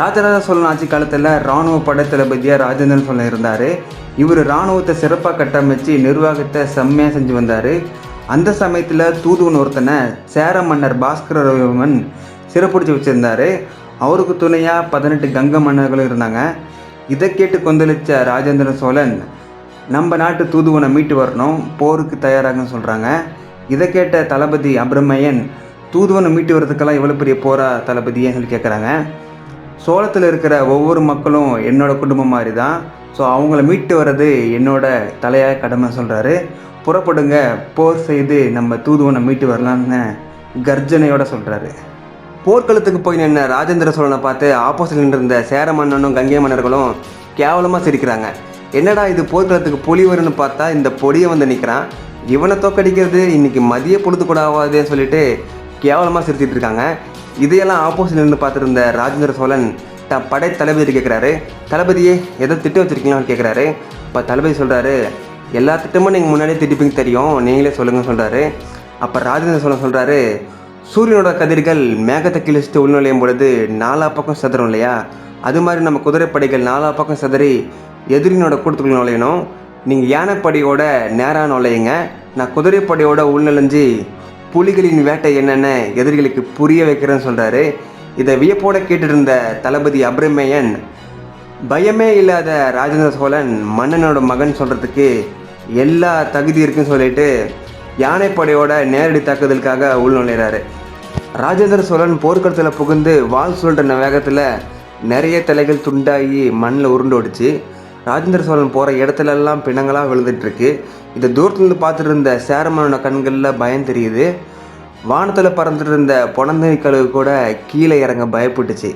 ராஜராஜ சோழன் ஆட்சி காலத்தில் இராணுவ படை தளபதியாக ராஜேந்திரன் சோழன் இருந்தார். இவர் இராணுவத்தை சிறப்பாக கட்டமைச்சு நிர்வாகத்தை செம்மையாக செஞ்சு வந்தார். அந்த சமயத்தில் தூதுவன் ஒருத்தனை சேர மன்னர் பாஸ்கர ரவிவர்மன் சிறப்பிடிச்சு வச்சுருந்தாரு. அவருக்கு துணையாக பதினெட்டு கங்க மன்னர்களும் இருந்தாங்க. இதை கேட்டு கொந்தளித்த ராஜேந்திர சோழன் நம்ம நாட்டு தூதுவனை மீட்டு வரணும் போருக்கு தயாராகன்னு சொல்கிறாங்க இதை கேட்ட தளபதி அப்ரமயன் தூதுவனை மீட்டு வரதுக்கெல்லாம் எவ்வளோ பெரிய போரா தளபதியே சொல்லி கேட்குறாங்க சோளத்தில் இருக்கிற ஒவ்வொரு மக்களும் என்னோட குடும்பம் மாதிரி தான் ஸோ அவங்கள மீட்டு வர்றது என்னோட தலையாக கடமை சொல்கிறாரு புறப்படுங்க போர் செய்து நம்ம தூதுவனை மீட்டு வரலான்னு கர்ஜனையோட சொல்கிறாரு போர்க்களத்துக்கு போய் நின்ன ராஜேந்திர சோழனை பார்த்து ஆப்போசிட் நின்றிருந்த சேர மன்னனும் கங்கை மன்னர்களும் கேவலமாக சிரிக்கிறாங்க. என்னடா இது போர்க்களத்துக்கு புலி வரும்னு பார்த்தா இந்த பொடியை வந்து நிற்கிறான் இவனை தோக்கடிக்கிறது இன்றைக்கி மதிய பொழுது கூட ஆகாதுன்னு சொல்லிட்டு கேவலமாக சிரிச்சிட்டு இருக்காங்க. இதையெல்லாம் ஆப்போசிட் நின்று பார்த்துருந்த ராஜேந்திர சோழன் தன் படை தளபதி கேட்குறாரு தளபதியே எதை திட்டம் வச்சிருக்கீங்களான்னு கேட்குறாரு இப்போ தளபதி சொல்கிறாரு எல்லா திட்டமும் நீங்கள் முன்னாடியே திட்டிப்பீங்க தெரியும். நீங்களே சொல்லுங்கன்னு சொல்கிறாரு அப்போ ராஜேந்திர சோழன் சொல்கிறாரு சூரியனோட கதிர்கள் மேகத்தை கிழிச்சிட்டு உள்நுழையும் பொழுது நாலா பக்கம் சதுரம் இல்லையா? அது மாதிரி நம்ம குதிரைப்படைகள் நாலா பக்கம் சிதறி எதிரினோட கூட்டத்துக்குள்ள நுழையணும். நீங்கள் யானைப்படையோட நேராக நுழையுங்க. நான் குதிரைப்படையோட உள்நுழைஞ்சு புலிகளின் வேட்டை என்னென்ன? எதிரிகளுக்கு புரிய வைக்கிறேன்னு சொல்கிறாரு இதை வியப்போட கேட்டிருந்த தளபதி அப்ரமேயன் பயமே இல்லாத ராஜேந்திர சோழன் மன்னனோட மகன் சொல்கிறதுக்கு எல்லா தகுதி இருக்குன்னு சொல்லிட்டு யானைப்படையோட நேரடி தாக்குதலுக்காக உள்நுழைகிறாரு ராஜேந்திர சோழன் போர்க்களத்தில் புகுந்து வால் சொல்கிற வேகத்தில் நிறைய தலைகள் துண்டாகி மண்ணில் உருண்டோடிச்சு ராஜேந்திர சோழன் போகிற இடத்துலலாம் பிணங்களாக விழுந்துட்டுருக்கு. இதை தூரத்துலேருந்து பார்த்துட்டு இருந்த சேரமனோட கண்களில் பயம் தெரியுது. வானத்தில் பறந்துட்டு இருந்த பொணந்தனி கழுகு கூட கீழே இறங்க பயப்பட்டுச்சு.